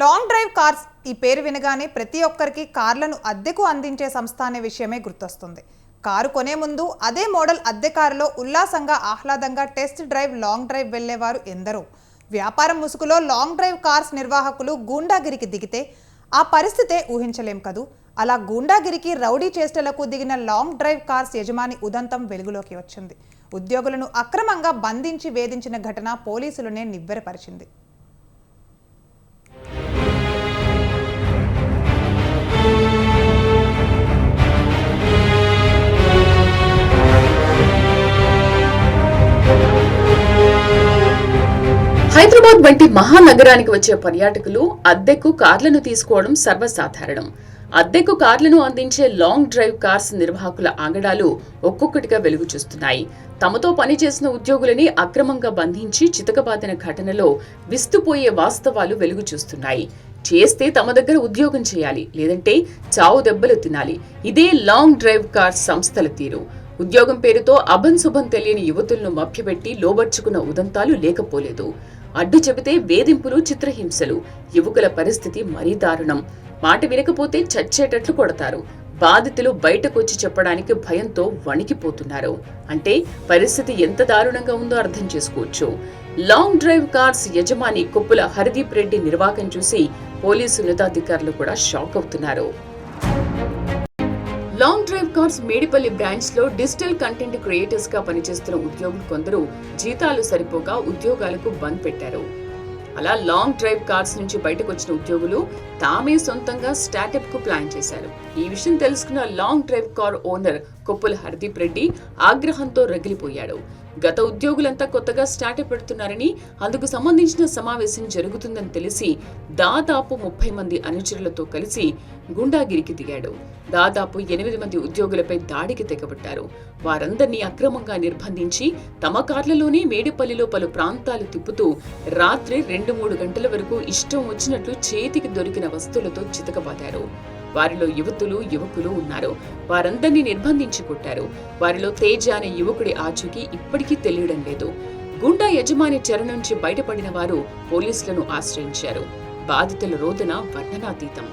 Long drive cars ఈ పేరు వినగానే ప్రతి ఒక్కరికి కార్లను అద్దెకు అందించే సంస్థ అనే విషయమే గుర్తొస్తుంది. కారు కొనే ముందు అదే మోడల్ అద్దె కారులో ఉల్లాసంగా ఆహ్లాదంగా టెస్ట్ డ్రైవ్ లాంగ్ డ్రైవ్ వెళ్ళేవారు ఎందరో. వ్యాపారం ముసుగులో లాంగ్ డ్రైవ్ కార్స్ నిర్వాహకులు గూండాగిరికి దిగితే ఆ పరిస్థితే ఊహించలేం కదూ. అలా గూండాగిరికి రౌడీ చేష్టలకు దిగిన లాంగ్ డ్రైవ్ కార్స్ యజమాని ఉదంతం వెలుగులోకి వచ్చింది. ఉద్యోగులను అక్రమంగా బంధించి వేధించిన ఘటన పోలీసులనే నివ్వెరపరిచింది. ఇలాంటి మహానగరానికి వచ్చే పర్యాటకులు అద్దెకు కార్లను తీసుకోవడం సర్వసాధారణం. అద్దెకు కార్లను అందించే లాంగ్ డ్రైవ్ కార్స్ నిర్వాహకుల ఆగడాలు ఒక్కొక్కటిగా వెలుగు చూస్తున్నాయి. తమతో పనిచేసిన ఉద్యోగులని అక్రమంగా బంధించి చితకబాదిన ఘటనలో విస్తుపోయే వాస్తవాలు వెలుగు చూస్తున్నాయి. చేస్తే తమ దగ్గర ఉద్యోగం చేయాలి లేదంటే చావు దెబ్బలు తినాలి. ఇదే లాంగ్ డ్రైవ్ కార్స్ సంస్థల తీరు. ఉద్యోగం పేరుతో అభం శుభం తెలియని యువతులను మభ్యపెట్టి లోబర్చుకున్న ఉదంతాలు లేకపోలేదు. అడ్డు చెబితే వేధింపులు చిత్రహింసలు. యువకుల పరిస్థితి మరీ దారుణం. మాట వినకపోతే చచ్చేటట్లు కొడతారు. బాధితులు బయటకొచ్చి చెప్పడానికి భయంతో వణికిపోతున్నారు. అంటే పరిస్థితి ఎంత దారుణంగా ఉందో అర్థం చేసుకోవచ్చు. లాంగ్ డ్రైవ్ కార్స్ యజమాని కొప్పుల హరిదీప్ రెడ్డి నిర్వాకం చూసి పోలీసు ఉన్నతాధికారులు కూడా షాక్ అవుతున్నారు. లాంగ్ డ్రైవ్ కార్స్ మేడిపల్లి బ్రాంచ్లో డిజిటల్ కంటెంట్ క్రియేటర్స్గా పనిచేస్తున్న ఉద్యోగులు కొందరు జీతాలు సరిపోగా ఉద్యోగాలకు బంద్ పెట్టారు. అలా లాంగ్ డ్రైవ్ కార్స్ నుంచి బయటకు వచ్చిన ఉద్యోగులు తామే సొంతంగా స్టార్టప్కు ప్లాన్ చేశారు. ఈ విషయం తెలుసుకున్న long drive car owner Koppula Hardeep Reddy ఆగ్రహంతో రగిలిపోయాడు. గత ఉద్యోగులంతా కొత్తగా స్టార్టప్ పెడుతున్నారని అందుకు సంబంధించిన సమావేశం జరుగుతుందని తెలిసి దాదాపు ముప్పై మంది అనుచరులతో కలిసి గుండాగిరికి దిగాడు. దాదాపు ఎనిమిది మంది ఉద్యోగులపై దాడికి తెగబట్టారు. వారందరినీ అక్రమంగా నిర్బంధించి తమ కార్లలోనే మేడిపల్లిలో పలు ప్రాంతాలు తిప్పుతూ రాత్రి రెండు మూడు గంటల వరకు ఇష్టం వచ్చినట్లు చేతికి దొరికిన వస్తువులతో చితకబాదారు. వారిలో యువతులు యువకులు ఉన్నారు. వారందరినీ నిర్బంధించి కొట్టారు. వారిలో తేజ అనే యువకుడి ఆచూకీ ఇప్పటికీ తెలియడం లేదు. గుండా యజమాని చెర నుంచి బయటపడిన వారు పోలీసులను ఆశ్రయించారు. బాధితుల రోదన వర్ణనాతీతం.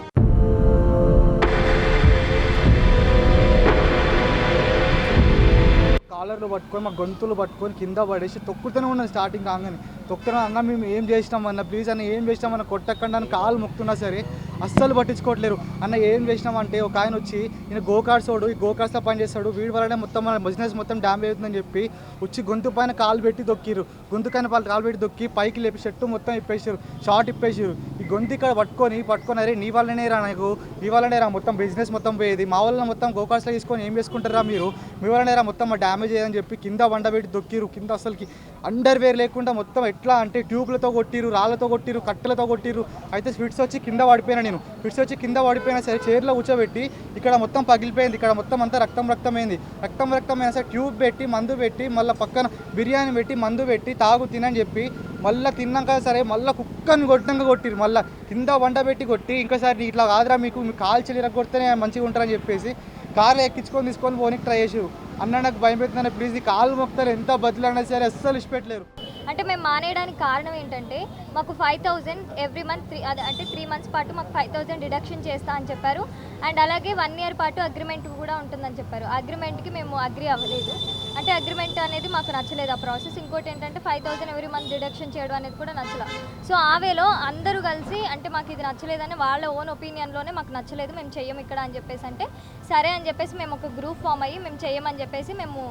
కాలర్లు పట్టుకొని మా గొంతులు పట్టుకొని కింద పడేసి తొక్కుతూనే ఉన్నాను స్టార్టింగ్ కాగానే. తొక్కుతున్నా అన్న మేము ఏం చేసినామన్నా అన్న ప్లీజ్ అన్న ఏం చేసినామన్నా అన్న కొట్టకుండా అని కాలు మొక్కుతున్నా సరే అస్సలు పట్టించుకోవట్లేరు. అన్న ఏం చేసినాం అంటే ఒక ఆయన వచ్చి నేను గోకార్స్ వాడు ఈ గోకార్స్లో పని చేస్తాడు వీడి వల్లనే మొత్తం మన బిజినెస్ మొత్తం డ్యామేజ్ అవుతుందని చెప్పి వచ్చి గొంతు పైన కాలు పెట్టి దొక్కిరు గొంతు పైన వాళ్ళు కాలు పెట్టి దొక్కి పైకి లేపి షర్టు మొత్తం ఇప్పేసారు షార్ట్ ఇప్పేసారు ఈ గొంతు ఇక్కడ పట్టుకొని పట్టుకొని అరే నీ వల్లనే రా నాకు నీ వల్లనే రా మొత్తం బిజినెస్ మొత్తం పోయేది. మా వల్ల మొత్తం గోకార్స్లో తీసుకొని ఏం చేసుకుంటారా మీరు? మీ వల్లనే రా మొత్తం డ్యామేజ్ అయ్యని చెప్పి కింద వండ పెట్టి దొక్కిరు కింద అసలుకి అండర్ వేర్ లేకుండా మొత్తం ఎట్లా అంటే ట్యూబ్లతో కొట్టిరు రాళ్ళతో కొట్టిరు కట్టెలతో కొట్టిరు అయితే స్వీట్స్ వచ్చి కింద పడిపోయినా నేను. స్విట్స్ వచ్చి కింద పడిపోయినా సరే చైర్లో కూర్చోబెట్టి ఇక్కడ మొత్తం పగిలిపోయింది. ఇక్కడ మొత్తం అంతా రక్తం రక్తమైంది. రక్తం రక్తమైన సరే ట్యూబ్ పెట్టి మందు పెట్టి మళ్ళీ పక్కన బిర్యానీ పెట్టి మందు పెట్టి తాగు తినని చెప్పి మళ్ళీ తిన్నాక సరే మళ్ళీ కుక్కని కొట్టినాక కొట్టిరు మళ్ళీ కింద వంట పెట్టి కొట్టి ఇంకోసారి ఇట్లా కాదురా మీకు మీ కాలు చెల్లి కొడితేనే మంచిగా ఉంటారని చెప్పేసి కార్లో ఎక్కించుకొని తీసుకొని పోనీకి ట్రై చేసారు అన్న నాకు భయం పెట్టిందని ప్లీజ్ ఈ కాలు మొక్కలు ఎంత బదులైనా సరే అస్సలు ఇష్టపెట్టలేరు. అంటే మేము మానేయడానికి కారణం ఏంటంటే మాకు five thousand every month three అదే అంటే త్రీ మంత్స్ పాటు మాకు ఫైవ్ థౌజండ్ డిడక్షన్ చేస్తా అని చెప్పారు. అండ్ అలాగే వన్ ఇయర్ పాటు అగ్రిమెంట్ కూడా ఉంటుందని చెప్పారు. అగ్రిమెంట్కి మేము అగ్రి అవ్వలేదు. అంటే అగ్రిమెంట్ అనేది మాకు నచ్చలేదు ఆ ప్రాసెస్ ఇంకోటి ఏంటంటే five thousand every month deduction చేయడం అనేది కూడా నచ్చలేదు సో ఆ వేలో అందరూ కలిసి అంటే మాకు ఇది నచ్చలేదని వాళ్ళ ఓన్ ఒపీనియన్లోనే మాకు నచ్చలేదు. మేము చెయ్యం ఇక్కడ అని చెప్పేసి అంటే సరే అని చెప్పేసి మేము ఒక గ్రూప్ ఫామ్ అయ్యి మేము చెయ్యమని చెప్పేసి మేము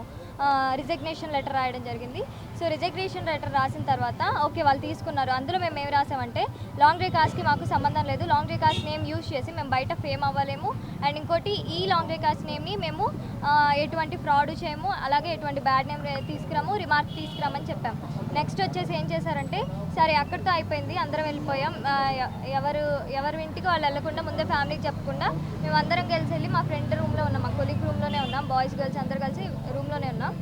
రిజగ్నేషన్ లెటర్ రాయడం జరిగింది. సో రిజగ్నేషన్ లెటర్ రాసిన తర్వాత ఓకే వాళ్ళు తీసుకున్నారు. అందులో మేము ఏం రాసామంటే లాంగ్ రికాస్ట్కి మాకు సంబంధం లేదు. లాంగ్ రికాస్ట్ నేమ్ యూజ్ చేసి మేము బయట ఫేమ్ అవ్వలేము. అండ్ ఇంకోటి ఈ లాంగ్ రికాస్ట్ నేమ్ని మేము ఎటువంటి ఫ్రాడ్ చేయము. అలాగే ఎటువంటి బ్యాడ్ నేమ్ తీసుకురాము రిమార్క్ తీసుకురామని చెప్పాము. నెక్స్ట్ వచ్చేసి ఏం చేశారంటే సరే అక్కడితో అయిపోయింది అందరం వెళ్ళిపోయాం. ఎ- ఎవరు ఎవరి ఇంటికి వాళ్ళు వెళ్ళకుండా ముందే ఫ్యామిలీకి చెప్పకుండా మేము అందరం కలిసి వెళ్ళి మా ఫ్రెండ్ రూమ్లో ఉన్నాం మా కొలీగ్ రూమ్లోనే ఉన్నాం బాయ్స్ గర్ల్స్ అందరు కలిసి రూమ్లోనే ఉన్నాం.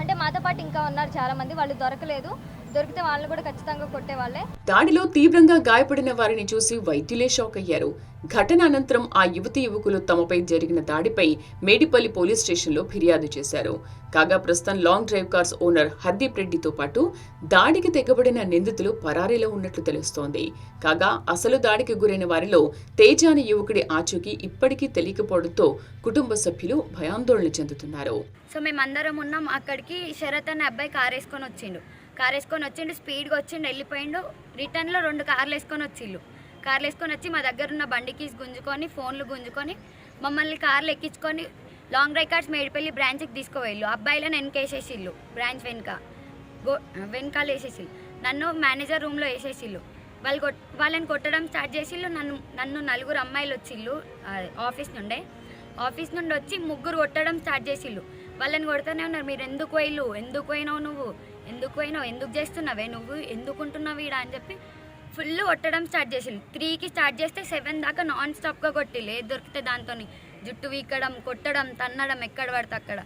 అంటే మాతో పాటు ఇంకా ఉన్నారు చాలామంది వాళ్ళు దొరకలేదు. దొరికితే వాళ్ళని కూడా ఖచ్చితంగా కొట్టేవాళ్ళే. దాడిలో తీవ్రంగా గాయపడిన వారిని చూసి వైద్యులే షాక్ అయ్యారు. ఘటన అనంతరం ఆ యువతి యువకులు తమపై జరిగిన దాడిపై మేడిపల్లి పోలీస్ స్టేషన్లో ఫిర్యాదు చేశారు. కాగా ప్రస్తుతం long drive cars owner Hardeep రెడ్డితో పాటు దాడికి తెగబడిన నిందితులు పరారీలో ఉన్నట్లు తెలుస్తోంది. కాగా అసలు దాడికి గురైన వారిలో తేజ అనే యువకుడి ఆచూకీ ఇప్పటికీ తెలియకపోవడంతో కుటుంబ సభ్యులు భయాందోళన చెందుతున్నారు. సో మేమందరం ఉన్నాం. అక్కడికి శరత్ అనే అబ్బాయి కార్ వేసుకొని వచ్చిండు. కార్ వేసుకొని వచ్చిండు స్పీడ్గా వచ్చిండు వెళ్ళిపోయిండు. రిటర్న్లో రెండు కార్లు వేసుకొని వచ్చిండు కార్లు వేసుకొని వచ్చి మా దగ్గర ఉన్న బండికి గుంజుకొని ఫోన్లు గుంజుకొని మమ్మల్ని కార్లు ఎక్కించుకొని లాంగ్ డ్రైవ్ కార్డ్స్ మేడిపల్లి బ్రాంచ్కి తీసుకువెళ్ళు అబ్బాయిలను వెనకేసేసిళ్ళు బ్రాంచ్ వెనుక. గో వెనకాల వేసేసిళ్ళు. నన్ను మేనేజర్ రూమ్లో వేసేసిళ్ళు. వాళ్ళు కొట్ వాళ్ళని కొట్టడం స్టార్ట్ చేసిళ్ళు. నన్ను నన్ను నలుగురు అమ్మాయిలు వచ్చిళ్ళు ఆఫీస్ నుండే. ఆఫీస్ నుండి వచ్చి ముగ్గురు కొట్టడం స్టార్ట్ చేసిళ్ళు. వాళ్ళని కొడుతూనే ఉన్నారు. మీరు ఎందుకు పోయిళ్ళు? ఎందుకు పోయినావు నువ్వు? ఎందుకు పోయినావు ఎందుకు చేస్తున్నావే నువ్వు ఎందుకుంటున్నావు ఈడ అని చెప్పి ఫుల్ కొట్టడం స్టార్ట్ చేసింది. త్రీకి స్టార్ట్ చేస్తే సెవెన్ దాకా నాన్ స్టాప్గా కొట్టి లేదు దొరికితే దాంతో జుట్టు వీకడం కొట్టడం తన్నడం ఎక్కడ పడితే అక్కడ.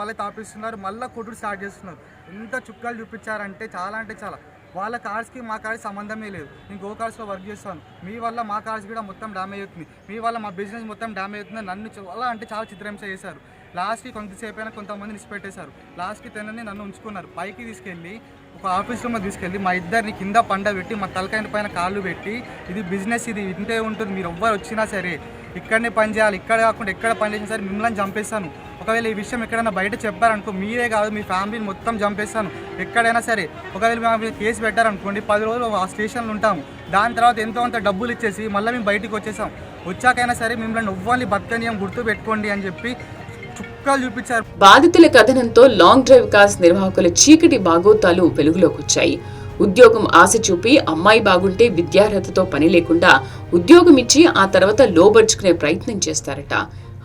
మళ్ళీ తాపిస్తున్నారు మళ్ళీ కొట్టుడు స్టార్ట్ చేస్తున్నారు. ఎంత చుక్కలు చూపించారంటే చాలా అంటే చాలా. వాళ్ళ కార్స్కి మా కార్స్ సంబంధమే లేదు. నేను గో కార్స్లో వర్క్ చేస్తాను. మీ వల్ల మా కార్స్ కూడా మొత్తం డ్యామేజ్ అవుతుంది. మీ వల్ల మా బిజినెస్ మొత్తం డ్యామేజ్ అవుతుంది. నన్ను చాలా అంటే చాలా చిత్రహింస చేశారు. లాస్ట్కి కొంతసేపు అయినా కొంతమందిని ఇచ్చిపెట్టేశారు లాస్ట్కి తనని నన్ను ఉంచుకున్నారు. పైకి తీసుకెళ్ళి ఒక ఆఫీస్ రూమ్లో తీసుకెళ్ళి మా ఇద్దరిని కింద పండ పెట్టి మా తలకాయ పైన కాళ్ళు పెట్టి ఇది బిజినెస్ ఇది ఇంతే ఉంటుంది. మీరు ఎవ్వరు వచ్చినా సరే ఇక్కడనే పని చేయాలి. ఇక్కడ కాకుండా ఎక్కడ పని చేసినా సరే మిమ్మల్ని చంపేస్తాను. ఒకవేళ ఈ విషయం ఎక్కడైనా బయట చెప్పారనుకో మీరే కాదు మీ ఫ్యామిలీని మొత్తం చంపేస్తాను. ఎక్కడైనా సరే ఒకవేళ మేము కేసు పెట్టారనుకోండి పది రోజులు ఆ స్టేషన్లో ఉంటాము దాని తర్వాత ఎంతో అంత డబ్బులు ఇచ్చేసి మళ్ళీ మేము బయటికి వచ్చేసాం వచ్చాకైనా సరే మిమ్మల్ని ఎవ్వరిని బతకనీయం గుర్తు పెట్టుకోండి అని చెప్పి చుక్కలు చూపించారు. బాధితుల కథనంతో లాంగ్ డ్రైవ్ కార్స్ నిర్వాహకుల చీకటి బాగోతాలు వెలుగులోకి వచ్చాయి ఉద్యోగం ఆశ చూపి అమ్మాయి బాగుంటే విద్యార్హతతో పని లేకుండా ఉద్యోగం ఇచ్చి ఆ తర్వాత లోబర్చుకునే ప్రయత్నం చేస్తారట.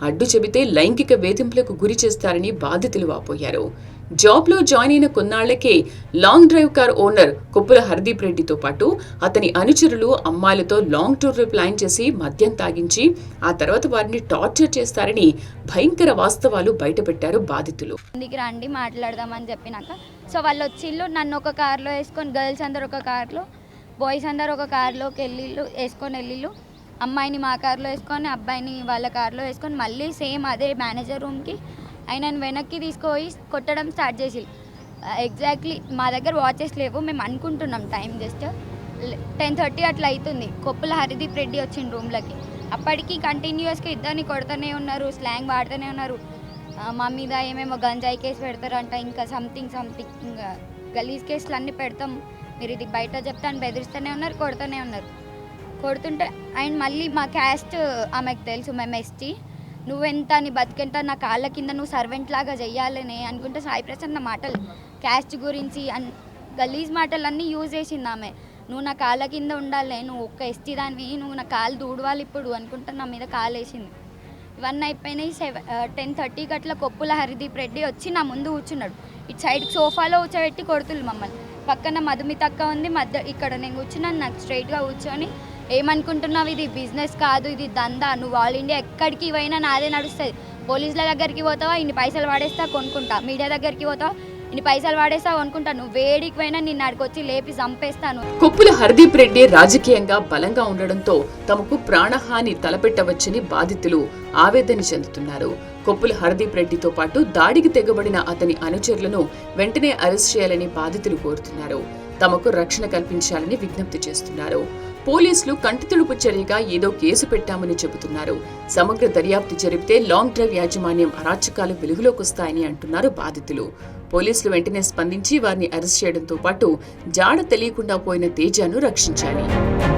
అడ్డు చెబితే లైంగిక వేధింపులకు గురి చేస్తారని బాధితులు వాపోయారు. జాబ్లో జాయిన్ అయిన కొన్నాళ్ళకే long drive car owner Koppula Hardeep రెడ్డితో పాటు అతని అనుచరులు అమ్మాయిలతో లాంగ్ టూర్ ప్లాన్ చేసి మద్యం తాగించి ఆ తర్వాత వారిని టార్చర్ చేస్తారని భయంకర వాస్తవాలు బయటపెట్టారు బాధితులు. ఇంటికి రండి మాట్లాడదామని చెప్పినాక. సో వాళ్ళు వచ్చిళ్ళు నన్ను ఒక కార్లో వేసుకొని గర్ల్స్ అందరు ఒక కార్లో బాయ్స్ అందరు ఒక కార్లోకి వెళ్ళిళ్ళు వేసుకొని వెళ్ళిళ్ళు. అమ్మాయిని మా కార్లో వేసుకొని అబ్బాయిని వాళ్ళ కార్లో వేసుకొని మళ్ళీ సేమ్ అదే మేనేజర్ రూమ్కి ఆయనను వెనక్కి తీసుకుపోయి కొట్టడం స్టార్ట్ చేసి ఎగ్జాక్ట్లీ మా దగ్గర వాచెస్ లేవు మేము అనుకుంటున్నాం టైం జస్ట్ టెన్ థర్టీ అట్లా అవుతుంది కొప్పుల హరిదీప్ రెడ్డి వచ్చిండు రూమ్లోకి అప్పటికి కంటిన్యూస్గా ఇద్దరిని కొడుతూనే ఉన్నారు స్లాంగ్ వాడుతూనే ఉన్నారు. మా మీద ఏమేమో గంజాయి కేసు పెడతారంట ఇంకా సంథింగ్ సంథింగ్ ఇంకా గలీజ్ కేసులు అన్నీ పెడతాం. మీరు ఇది బయట చెప్తాను బెదిరిస్తూనే ఉన్నారు కొడుతూనే ఉన్నారు. కొడుతుంటే అండ్ మళ్ళీ మా క్యాస్ట్ ఆమెకు తెలుసు మేము ఎస్టీ నువ్వెంత నీ బతికెంత నా కాళ్ళ కింద నువ్వు సర్వెంట్ లాగా చెయ్యాలని అనుకుంటే సాయి ప్రసన్న మాటలు. క్యాస్ట్ గురించి అన్ గలీజ్ మాటలన్నీ యూజ్ చేసింది ఆమె. నువ్వు నా కాళ్ళ కింద ఉండాలి నువ్వు ఒక్క ఎస్టీ దానివి నువ్వు నా కాలు దూడవాలి ఇప్పుడు అనుకుంటే నా మీద కాలు వేసింది ఇవన్నీ అయిపోయినాయి సెవెన్ టెన్ థర్టీకి అట్లా కొప్పుల హరిదీప్ రెడ్డి వచ్చి నా ముందు కూర్చున్నాడు. ఇటు సైడ్ సోఫాలో కూర్చోబెట్టి కొడుతులు మమ్మల్ని. పక్కన మధుమితక్క ఉంది మధ్య ఇక్కడ నేను కూర్చున్నాను నాకు స్ట్రైట్గా కూర్చొని ఏమనుకుంటున్నావు? ఇది బిజినెస్ కాదు ఇది దందా. నువ్వు ఆల్ ఇండియా ఎక్కడికి పోయినా నాదే నడుస్తుంది. పోలీసుల దగ్గరికి పోతావా? ఇన్ని పైసలు వాడేస్తా కొనుక్కుంటా. మీడియా దగ్గరికి పోతావా? ఇన్ని పైసలు వాడేస్తా కొనుక్కుంటా. నువ్వు వేడికి పోయినా నిన్ను అడికొచ్చి లేపి చంపేస్తాను కొప్పుల హర్దీప్ రెడ్డి రాజకీయంగా బలంగా ఉండడంతో తమకు ప్రాణహాని తలపెట్టవచ్చని బాధితులు ఆవేదన చెందుతున్నారు. కొప్పుల హర్దీప్ రెడ్డితో పాటు దాడికి తెగబడిన అతని అనుచరులను వెంటనే అరెస్ట్ చేయాలని బాధితులు కోరుతున్నారు. తమకు రక్షణ కల్పించాలని విజ్ఞప్తి చేస్తున్నారు. పోలీసులు కంటితుడుపు చర్యగా ఏదో కేసు పెట్టామని చెబుతున్నారు. సమగ్ర దర్యాప్తు జరిపితే లాంగ్ డ్రైవ్ యాజమాన్యం అరాచకాలు వెలుగులోకి వస్తాయని అంటున్నారు బాధితులు. పోలీసులు వెంటనే స్పందించి వారిని అరెస్ట్ చేయడంతో పాటు జాడ తెలియకుండా పోయిన తేజాను రక్షించాలి.